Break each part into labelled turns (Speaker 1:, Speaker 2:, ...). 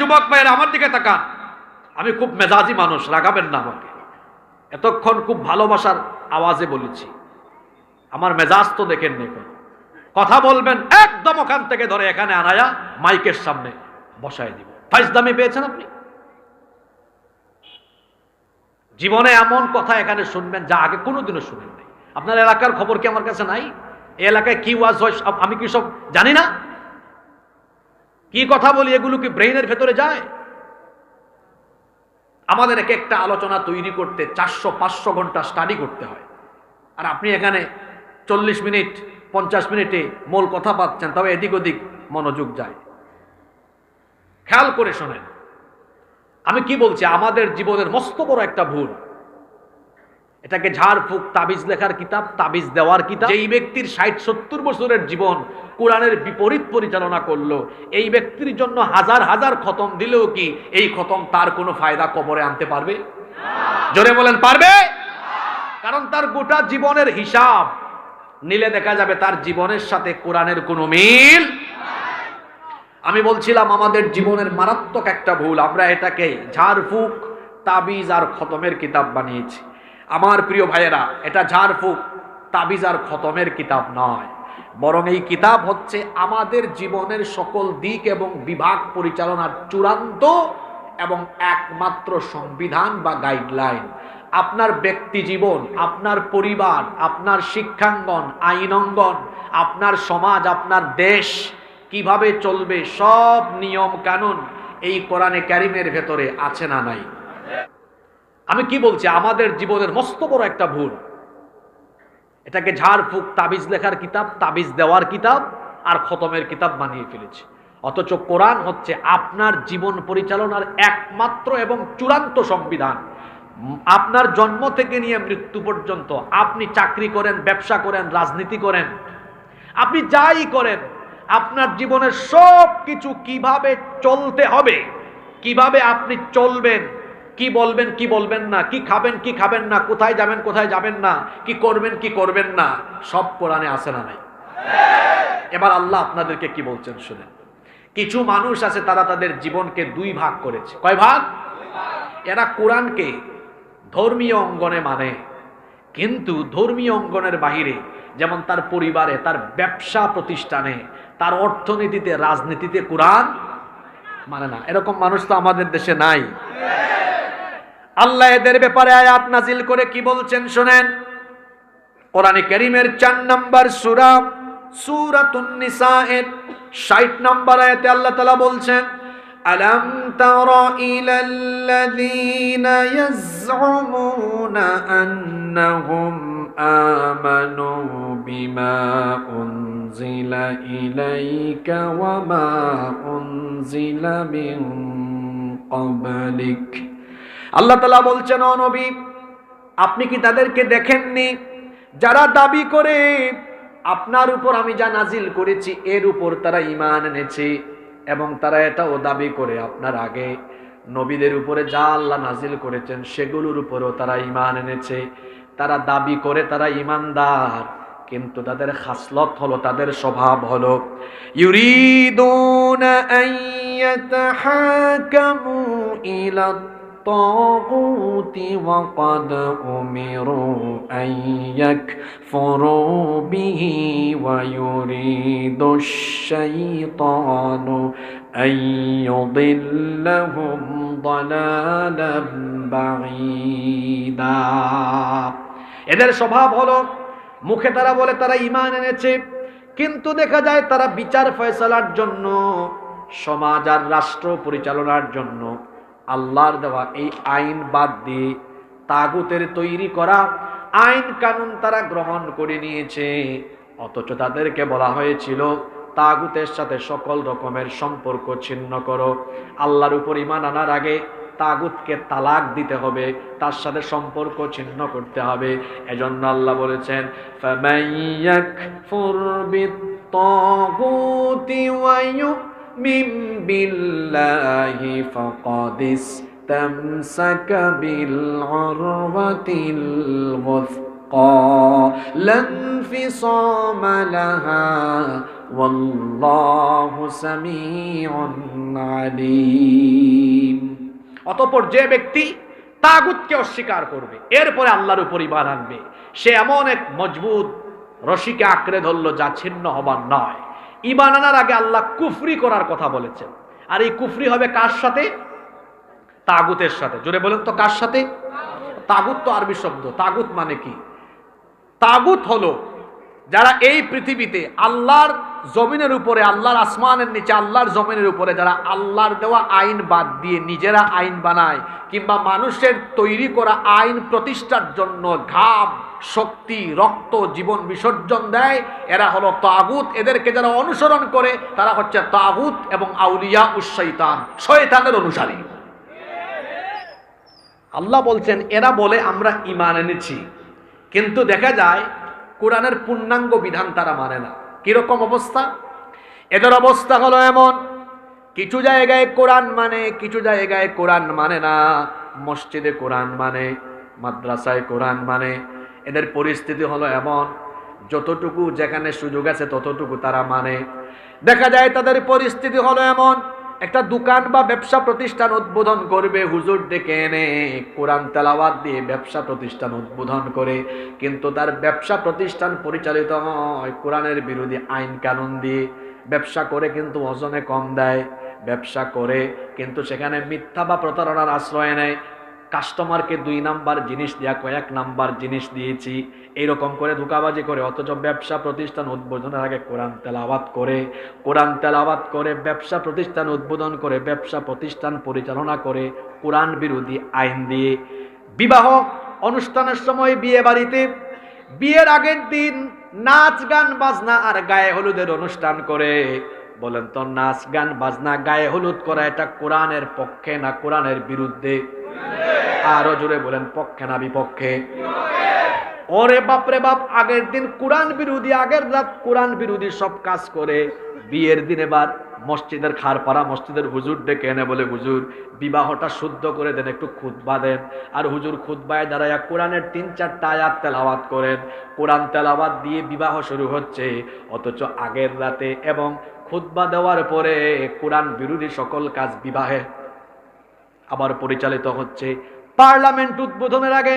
Speaker 1: যুবক ভাইয়েরা, আমার দিকে তাকান। আমি খুব মেজাজি মানুষ, রাগাবেন না আমাকে। এতক্ষণ খুব ভালোবাসার আওয়াজে বলেছি। আমার মেজাজ তো দেখেন নি কথা বলবেন একদম ওখান থেকে ধরে এখানে আনায়া মাইকের সামনে বসায় দিব। ফাইজ দামি পেয়েছেন আপনি? জীবনে এমন কথা এখানে শুনবেন যা আগে কোনোদিনও শুনেন নাই। আপনার এলাকার খবর কি আমার কাছে নাই? এলাকায় কি ওয়াজ হয় আমি কি সব জানি না? কি কথা বলি, এগুলো কি ব্রেইনের ভেতরে যায়? আমাদের এক একটা আলোচনা তৈরি করতে চারশো, পাঁচশো ঘণ্টা স্টাডি করতে হয়। আর আপনি এখানে চল্লিশ মিনিট, পঞ্চাশ মিনিটে মূল কথা পাচ্ছেন, তবে এদিক ওদিক মনোযোগ যায়। খেয়াল করে শোনেন, আমি কি বলছি, আমাদের জীবনের মস্ত বড় একটা ভুল। এটাকে ঝাড়ফুঁক, তাবিজ লেখার কিতাব, তাবিজ দেওয়ার কিতাব। এই ব্যক্তির ষাট সত্তর বছরের জীবন কোরআনের বিপরীত পরিচালনা করল, এই ব্যক্তির জন্য হাজার হাজার খতম দিলেও কি এই খতম তার কোনো ফায়দা কবরে আনতে পারবে? জোরে বলেন, পারবে? কারণ তার গোটা জীবনের হিসাব নিলে দেখা যাবে তার জীবনের সাথে কোরআনের কোনো মিল আমি বলছিলাম, আমাদের জীবনের মারাত্মক একটা ভুল। আমরা এটাকে ঝাড়ফুঁক, তাবিজ আর খতমের কিতাব বানিয়েছি। আমার প্রিয় ভাইয়েরা, এটা ঝাড়ফুঁক, তাবিজ আর খতমের কিতাব নয়। বরং এই কিতাব হচ্ছে আমাদের জীবনের সকল দিক এবং বিভাগ পরিচালনার চূড়ান্ত এবং একমাত্র সংবিধান বা গাইডলাইন। আপনার ব্যক্তি জীবন, আপনার পরিবার, আপনার শিক্ষাঙ্গন আইনঙ্গন আপনার সমাজ, আপনার দেশ কীভাবে চলবে, সব নিয়ম কানুন এই কোরআনে ক্যারিমের ভেতরে আছে না নাই? আমি কি বলছি? আমাদের জীবনের মস্ত বড় একটা ভুল। এটাকে ঝাড়ফুঁক, তাবিজ লেখার কিতাব, তাবিজ দেওয়ার কিতাব আর খতমের কিতাব বানিয়ে ফেলেছে। অথচ কোরআন হচ্ছে আপনার জীবন পরিচালনার একমাত্র এবং চূড়ান্ত সংবিধান। আপনার জন্ম থেকে নিয়ে মৃত্যু পর্যন্ত আপনি চাকরি করেন, ব্যবসা করেন, রাজনীতি করেন। আপনি যাই করেন, আপনার জীবনের সব কিছু কীভাবে চলতে হবে, কীভাবে আপনি চলবেন কি বলবেন কি বলবেন না, কি খাবেন কি খাবেন না, কোথায় যাবেন কোথায় যাবেন না, কি করবেন কি করবেন না, সব কোরআনে আছে না নাই? এবার আল্লাহ আপনাদেরকে কি বলছেন শুনেন। কিছু মানুষ আছে, তারা তাদের জীবনকে দুই ভাগ করেছে। কয় ভাগ? এরা কোরআনকে ধর্মীয় অঙ্গনে মানে। কিন্তু ধর্মীয় অঙ্গনের বাহিরে, যেমন তার পরিবারে, তার ব্যবসা প্রতিষ্ঠানে, তার অর্থনীতিতে, রাজনীতিতে কোরআন মানে না। এরকম মানুষ তো আমাদের দেশে নাই। আল্লাহ এদের ব্যাপারে আয়াত নাজিল করে কি বলছেন শোনেন? কোরআনে কারীমের 4 নাম্বার সূরা, সূরাতুন নিসাএর 60 নাম্বার আয়াতে আল্লাহ তাআলা বলছেন, আলাম তারা ইলাল্লাযীনা ইয়াজউমুনা আন্নাহুম আমানু বিমা উনজিলা ইলাইকা ওয়া মা উনজিলা মিন ক্বাবলিক। আল্লাহ তালা বলছেন, ও নবী, আপনি কি তাদেরকে দেখেননি? যারা দাবি করে, আপনার উপর আমি যা নাজিল করেছি, এর উপর তারা ইমান এনেছে এবং তারা এটাও দাবি করে আপনার আগে। নবীদের উপরে যা আল্লাহ নাজিল করেছেন, সেগুলোর উপরেও তারা ইমান এনেছে। তারা দাবি করে তারা ইমানদার কিন্তু তাদের খাসলত হলো, তাদের স্বভাব হলো ইলা الطاغوت وقد أمروا أن يكفروا به ويريد الشيطان أن يضلهم ضلالا بعيدا এদের স্বভাব হলো মুখে তারা বলে তারা ইমান এনেছে কিন্তু দেখা যায় তারা বিচার ফয়সালার জন্য সমাজ আর রাষ্ট্র পরিচালনার জন্য আল্লাহর দেওয়া এই আইন বাদ দিয়ে তাগুতের তৈরি করা আইন কানুন তারা গ্রহণ করে নিয়েছে। অথচ তাদেরকে বলা হয়েছিল, তাগুতের সাথে সকল রকমের সম্পর্ক ছিন্ন করো। আল্লাহর উপর ইমান আনার আগে তাগুতকে তালাক দিতে হবে, তার সাথে সম্পর্ক ছিন্ন করতে হবে। এজন্য আল্লাহ বলেছেন ফামাইয়াক وَيُؤْمِن بِاللَّهِ فَقَدِ اسْتَمْسَكَ بِالْعُرْوَةِ الْوُثْقَى لا انفصام لها والله سميع عليم অতঃপর যে ব্যক্তি তাগুতকে অস্বীকার করবে এরপরে আল্লাহর উপর ইমান আনবে সে এমন এক মজবুত রশিকে আঁকড়ে ধরলো যা ছিন্ন হবার নয় ইমান আনার আগে আল্লাহ কুফরি করার কথা বলেছেন। আর এই কুফরি হবে কার সাথে? তাগুতের সাথে। জোরে বলেন তো কার সাথে? তাগুত তো আরবি শব্দ। তাগুত মানে কি? তাগুত হলো যারা এই পৃথিবীতে আল্লাহর জমিনের উপরে, আল্লাহর আসমানের নিচে, আল্লাহর জমিনের উপরে যারা আল্লাহর দেওয়া আইন বাদ দিয়ে নিজেরা আইন বানায় কিংবা মানুষের তৈরি করা আইন প্রতিষ্ঠার জন্য ঘাম, শক্তি, রক্ত, জীবন বিসর্জন দেয়, এরা হলো তাগুত। এদেরকে যারা অনুসরণ করে, তারা হচ্ছে তাগুত এবং আউলিয়া উশৈতান শয়তানের অনুসারী। আল্লাহ বলছেন, এরা বলে আমরা ইমান এনেছি। কিন্তু দেখা যায় কোরআনের পূর্ণাঙ্গ বিধান তারা মানে না। কীরকম অবস্থা? এদের অবস্থা হলো এমন, কিছু জায়গায় কোরআন মানে কিছু জায়গায় কোরআন মানে না। মসজিদে কোরআন মানে মাদ্রাসায় কোরআন মানে এদের পরিস্থিতি হলো এমন, যতটুকু যেখানে সুযোগ আছে ততটুকু তারা মানে। দেখা যায় তাদের পরিস্থিতি হলো এমন একটা দোকান বা ব্যবসা প্রতিষ্ঠান উদ্বোধন করবে, হুজুর ডেকে এনে কোরআন তেলাওয়াত দিয়ে ব্যবসা প্রতিষ্ঠান উদ্বোধন করে। কিন্তু তার ব্যবসা প্রতিষ্ঠান পরিচালিত হয় কোরআনের বিরোধী আইন কানুন দিয়ে। ব্যবসা করে কিন্তু ওজনে কম দেয়, ব্যবসা করে কিন্তু সেখানে মিথ্যা বা প্রতারণার আশ্রয় নেয়। কাস্টমারকে দুই নাম্বার জিনিস দেয়া কয়েক নাম্বার জিনিস দিয়েছি। এইরকম করে ধোকাবাজি করে, অথচ ব্যবসা প্রতিষ্ঠান উদ্বোধনের আগে কোরআন তেলাওয়াত করে, কোরআন তেলাওয়াত করে, ব্যবসা প্রতিষ্ঠান উদ্বোধন করে, ব্যবসা প্রতিষ্ঠান পরিচালনা করে, কোরআন বিরোধী আইন দিয়ে। বিবাহ অনুষ্ঠানের সময় বিয়ে বাড়িতে, বিয়ের আগের দিন নাচ, গান, বাজনা আর গায়ে হলুদের অনুষ্ঠান করে। বলেন তো, নাচ, গান, বাজনা, গায়ে হলুদ করা এটা কোরআনের পক্ষে না কোরআনের বিরুদ্ধে? আরও জোরে বলেন, পক্ষে না বিপক্ষে। ওরে বাপরে বাপ, আগের দিন কোরআন বিরোধী, আগের রাত কোরআন বিরোধী সব কাজ করে, বিয়ের দিন এবার মসজিদের খারপাড়া মসজিদের হুজুর ডেকে এনে বলে, হুজুর, বিবাহটা শুদ্ধ করে দেন, একটু খুতবা দেন। আর হুজুর খুতবায় দাঁড়ায় কোরআনের তিন চারটা আয়াত তেলাওয়াত করেন। কোরআন তেলাওয়াত দিয়ে বিবাহ শুরু হচ্ছে, অথচ আগের রাতে এবং খুতবা দেওয়ার পরে কোরআন বিরোধী সকল কাজ বিবাহে আবার পরিচালিত হচ্ছে পার্লামেন্ট উদ্বোধনের আগে।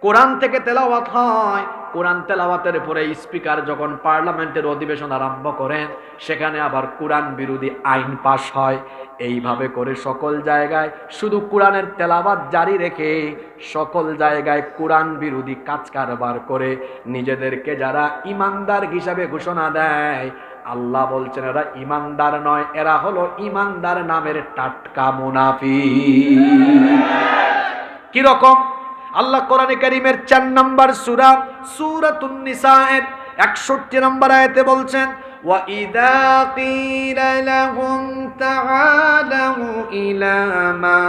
Speaker 1: কোরআন থেকে তেলাওয়াত হয়। কোরআন তেলাওয়াতের পরে স্পিকার যখন পার্লামেন্টের অধিবেশন আরম্ভ করেন, সেখানে আবার কোরআন বিরোধী আইন পাশ হয়। এইভাবে করে সকল জায়গায় শুধু কোরআনের তেলাওয়াত জারি রেখে সকল জায়গায় কোরআন বিরোধী কাজ কারবার করে নিজেদেরকে যারা ইমানদার হিসাবে ঘোষণা দেয় আল্লাহ বলছেন, এরা ইমানদার নয়, এরা হলো ইমানদার নামের টাটকা মুনাফি কীরকম? আল্লাহ কোরআনে করিমের চার নম্বর সুরা সুরাত একষট্টি নম্বর আয়তে বলছেন وَإِذَا قِيلَ لَهُمْ تَعَالَوْا إِلَى مَا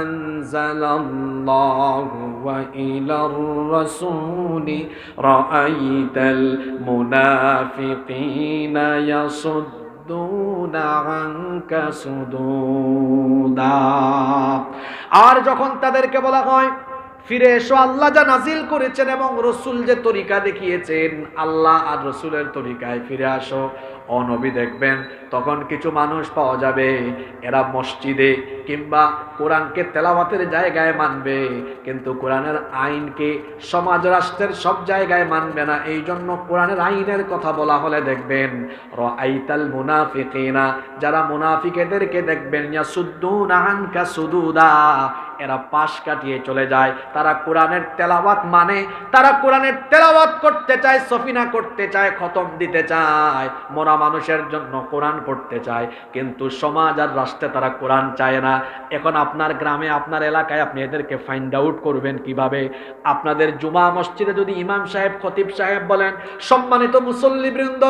Speaker 1: أَنزَلَ اللَّهُ وَإِلَى الرَّسُولِ رَأَيْتَ الْمُنَافِقِينَ يَصُدُّونَ عَنكَ صُدُودًا আর যখন তাদেরকে বলা হয় ফিরে এসো, আল্লাহ যা নাজিল করেছেন এবং রসুল যে তরিকা দেখিয়েছেন, আল্লাহ আর রসুলের তরিকায় ফিরে আসো। অনবী দেখবেন, তখন কিছু মানুষ পাওয়া যাবে, এরা মসজিদে কিংবা কোরআনকে তেলাওয়াতের জায়গায় মানবে, কিন্তু কোরআনের আইনকে সমাজ রাষ্ট্রের সব জায়গায় মানবে না। এই জন্য কোরআনের আইনের কথা বলা হলে দেখবেন র আইতাল মুনাফিকিনা, যারা মুনাফিকেদেরকে দেখবেন ইয়া ইয়াসুদ্দুনা আনকা সুদুদা এরা পাশ কাটিয়ে চলে যায়। তারা কোরআনের তেলাওয়াত মানে তারা কোরআনের তেলাওয়াত করতে চায়, সফিনা করতে চায়, খতম দিতে চায়, মোরা মানুষের জন্য কোরআন পড়তে চায়। কিন্তু সমাজ আর রাষ্ট্রে তারা কোরআন চায় না। এখন আপনার গ্রামে, আপনার এলাকায় আপনি এদেরকে ফাইন্ড আউট করবেন কীভাবে? আপনাদের জুমা মসজিদে যদি ইমাম সাহেব, খতিব সাহেব বলেন, সম্মানিত মুসল্লিবৃন্দ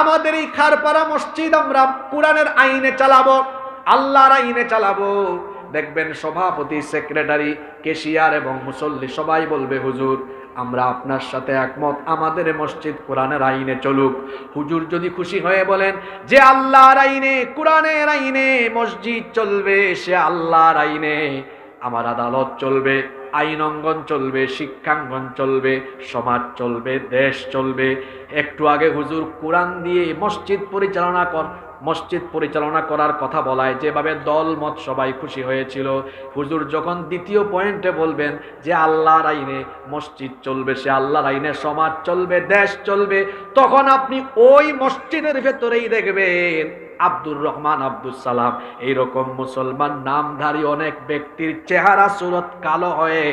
Speaker 1: আমাদের এই খারপাড়া মসজিদ আমরা কোরআনের আইনে চালাবো, আল্লাহর আইনে চালাবো। দেখবেন সভাপতি, সেক্রেটারি, কেশিয়ার এবং মুসল্লি সবাই বলবে, হুজুর, আমরা আপনার সাথে একমত। আমাদের মসজিদ কোরআনের আইনে চলুক। হুজুর যদি খুশি হয়ে বলেন, যে আল্লাহর আইনে, কোরআনের আইনে মসজিদ চলবে, সে আল্লাহর আইনে। আমার আদালত চলবে, আইন অঙ্গন চলবে, শিক্ষাঙ্গন চলবে, সমাজ চলবে, দেশ চলবে। একটু আগে হুজুর কোরআন দিয়ে মসজিদ পরিচালনা কর মসজিদ পরিচালনা করার কথা বলায়, যেভাবে দল মত সবাই খুশি হয়েছিল। হুজুর যখন দ্বিতীয় পয়েন্টে বলবেন যে আল্লাহর আইনে মসজিদ চলবে, সে আল্লাহর আইনে সমাজ চলবে, দেশ চলবে, তখন আপনি ওই মসজিদের ভেতরেই দেখবেন আব্দুর রহমান আব্দুল সালাম। এইরকম মুসলমান নামধারী অনেক ব্যক্তির চেহারা সুরত কালো হয়ে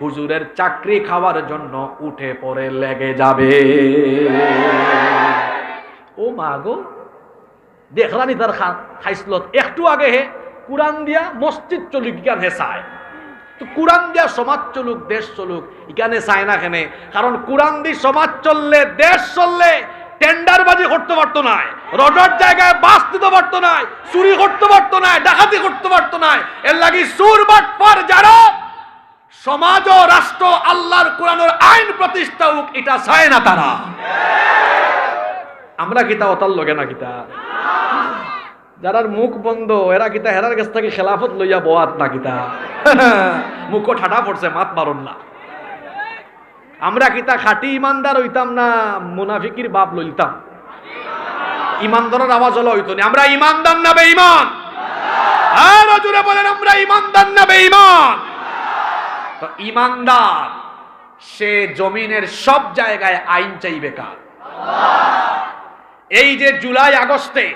Speaker 1: হুজুরের চাকরি খাওয়ার জন্য উঠে পড়ে লেগে যাবে। ও মা গো দেখলানি তার খাইসলত একটু আগে হে কোরআন দিয়া মসজিদ চলুক ইকান হে চায়। তো কোরআন দিয়া সমাজ চলুক, দেশ চলুক ইকানে চায় না কেনে। কারণ কোরআন দি সমাজ চললে, দেশ চললে টেন্ডার বাজি করতে পারতো না রজর জায়গায় বাস দিতে পারতো না চুরি করতে পারতো না ডাকাতি করতে পারতো না এর লাগি সুর বাট পর যারা সমাজ ও রাষ্ট্র আল্লাহর কোরআনের আইন প্রতিষ্ঠা হোক, এটা চায় না তারা। আমরা কিতা অতাল লগে না কিতা? যারার মুখ বন্ধ, এরা কিতা হেরার কাছ থেকে খেলাফত লইয়া বোয়াত না কিতা? মুখও ঠাটা পড়ছে, মাত মারুন না। আমরা কিতা খাটি ইমানদার হইতাম না, মুনাফিকির বাপ লইতাম। ইমানদারের আওয়াজ হলো হইতো না আমরা ইমানদার না বেঈমান? আর জুড়ে বলেন, আমরা ইমানদার না বেঈমান? তো ইমানদার, সে জমিনের সব জায়গায় আইন চাইবে কার? এই যে জুলাই আগস্টে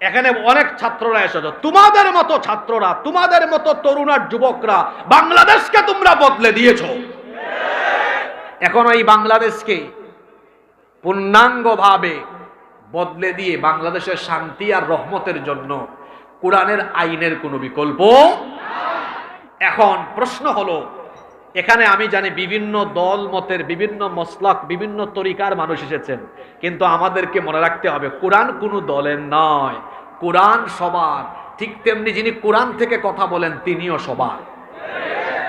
Speaker 1: এখানে অনেক ছাত্ররা এসেছ। তোমাদের মতো ছাত্ররা, তোমাদের মতো তরুণ আর যুবকরা, বাংলাদেশকে তোমরা বদলে দিয়েছ। এখন এই বাংলাদেশকে পূর্ণাঙ্গভাবে বদলে দিয়ে বাংলাদেশের শান্তি আর রহমতের জন্য কোরআনের আইনের কোনো বিকল্প? এখন প্রশ্ন হলো এখানে আমি জানি বিভিন্ন দল, মতের বিভিন্ন মসলাক, বিভিন্ন তরিকার মানুষ এসেছেন। কিন্তু আমাদেরকে মনে রাখতে হবে, কোরআন কোনো দলের নয়। কোরআন সবার। ঠিক তেমনি যিনি কোরআন থেকে কথা বলেন, তিনিও সবার।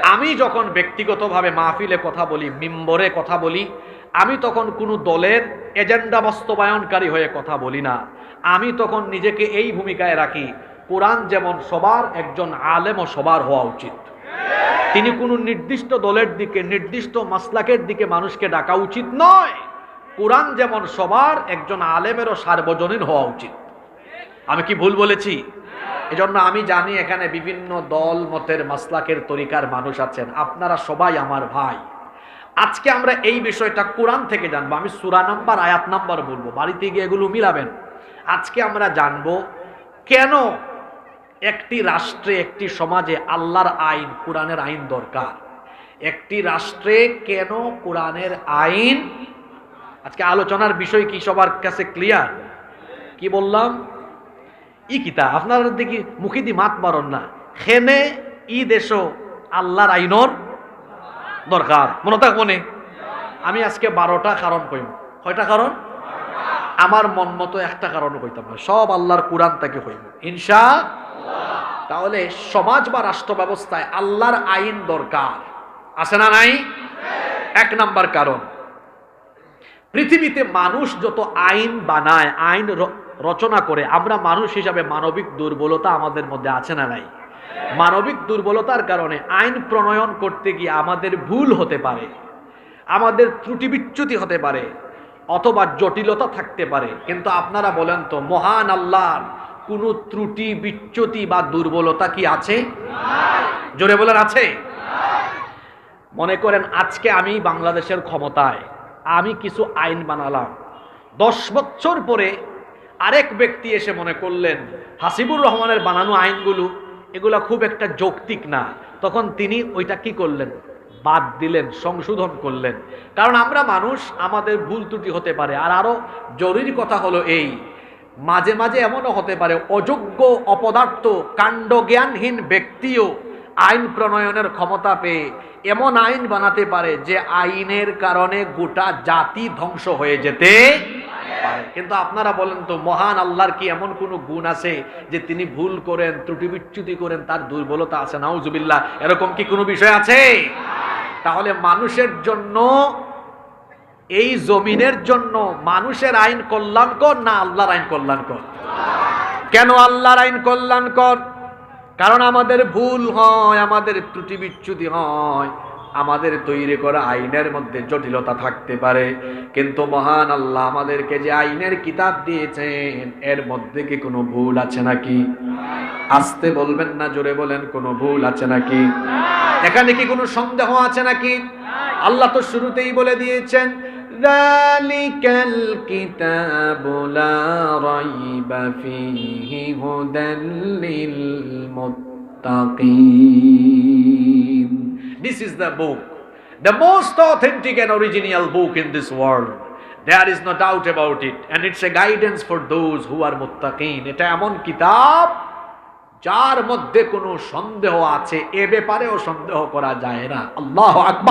Speaker 1: আমি যখন ব্যক্তিগতভাবে মাহফিলে কথা বলি, মিম্বরে কথা বলি, আমি তখন কোনো দলের এজেন্ডা বাস্তবায়নকারী হয়ে কথা বলি না। আমি তখন নিজেকে এই ভূমিকায় রাখি, কোরআন যেমন সবার, একজন আলেমও সবার হওয়া উচিত। তিনি কোনো নির্দিষ্ট দলের দিকে, নির্দিষ্ট মাসলাকের দিকে মানুষকে ডাকা উচিত নয়। কোরআন যেমন সবার একজন আলেমেরও সার্বজনীন হওয়া উচিত। আমি কি ভুল বলেছি? এজন্য আমি জানি এখানে বিভিন্ন দল, মতের, মাসলাকের তরিকার মানুষ আছেন। আপনারা সবাই আমার ভাই। আজকে আমরা এই বিষয়টা কোরআন থেকে জানব। আমি সুরা নাম্বার, আয়াত নাম্বার বলব। বাড়িতে গিয়ে এগুলো মিলাবেন। আজকে আমরা জানব কেন একটি রাষ্ট্রে, একটি সমাজে আল্লাহর আইন, কোরআনের আইন দরকার। একটি রাষ্ট্রে কেন কোরআনের আইন? আজকে আলোচনার বিষয় কি সবার কাছে ক্লিয়ার কি বললাম? ই কিতা আপনার দেখি মুখে দি মাত মারন না। খেনে ই দেশ আল্লাহর আইনর দরকার। মনে থাক মনে আমি আজকে বারোটা কারণ কইম। কয়টা কারণ? আমার মন মতো একটা কারণ কইতাম সব আল্লাহর কোরআন তাকে হইব ইনশা তাহলে সমাজ বা রাষ্ট্র ব্যবস্থায় আল্লাহর আইন দরকার। আছে না নাই? এক নাম্বার কারণ। পৃথিবীতে মানুষ যত আইন বানায়, আইন রচনা করে, আমরা মানুষ হিসাবে মানবিক দুর্বলতা আমাদের মধ্যে আছে না নাই? মানবিক দুর্বলতার কারণে আইন প্রণয়ন করতে গিয়ে আমাদের ভুল হতে পারে, আমাদের ত্রুটি বিচ্যুতি হতে পারে, অথবা জটিলতা থাকতে পারে। কিন্তু আপনারা বলেন তো, মহান আল্লাহর কোনো ত্রুটি, বিচ্যুতি বা দুর্বলতা কি আছে? জোরে বলেন, আছে। মনে করেন, আজকে আমি বাংলাদেশের ক্ষমতায়, আমি কিছু আইন বানালাম। দশ বছর পরে আরেক ব্যক্তি এসে মনে করলেন, হাসিবুর রহমানের বানানো আইনগুলো, এগুলা খুব একটা যৌক্তিক না। তখন তিনি ওইটা কি করলেন? বাদ দিলেন, সংশোধন করলেন। কারণ আমরা মানুষ, আমাদের ভুল ত্রুটি হতে পারে। আর আরও জরুরি কথা হলো এই মাঝে মাঝে এমনও হতে পারে, অযোগ্য, অপদার্থ, কাণ্ডজ্ঞানহীন ব্যক্তিও আইন প্রণয়নের ক্ষমতা পেয়ে এমন আইন বানাতে পারে যে আইনের কারণে গোটা জাতি ধ্বংস হয়ে যেতে কিন্তু আপনারা বলেন তো, মহান আল্লাহর কি এমন কোনো গুণ আছে যে তিনি ভুল করেন ত্রুটি বিচ্যুতি করেন, তার দুর্বলতা আছে? নাউজুবিল্লাহ, এরকম কি কোনো বিষয় আছে? তাহলে মানুষের জন্য এই জমিনের জন্য মানুষের আইন কল্যাণকর না আল্লাহর আইন কল্যাণকর? কেন আল্লাহর আইন কল্যাণকর? কারণ আমাদের ভুল হয়, আমাদের ত্রুটি বিচ্যুতি হয়, আমাদের তৈরি করা আইনের মধ্যে জটিলতা থাকতে পারে। কিন্তু মহান আল্লাহ আমাদেরকে যে আইনের কিতাব দিয়েছেন, এর মধ্যে কি কোনো ভুল আছে নাকি? আসতে বলবেন না, জোরে বলেন, কোনো ভুল আছে নাকি? এখানে কি কোনো সন্দেহ আছে নাকি? আল্লাহ তো শুরুতেই বলে দিয়েছেন ذلك الكتاب لا ريب فيه هدى للمتقين This is the book the most authentic and original book in this world There is no doubt about it and it's a guidance for those who are muttaqin এটা এমন কিতাব যার মধ্যে কোনো সন্দেহ আছে এ ব্যাপারেও সন্দেহ করা যায় না আল্লাহ আকবার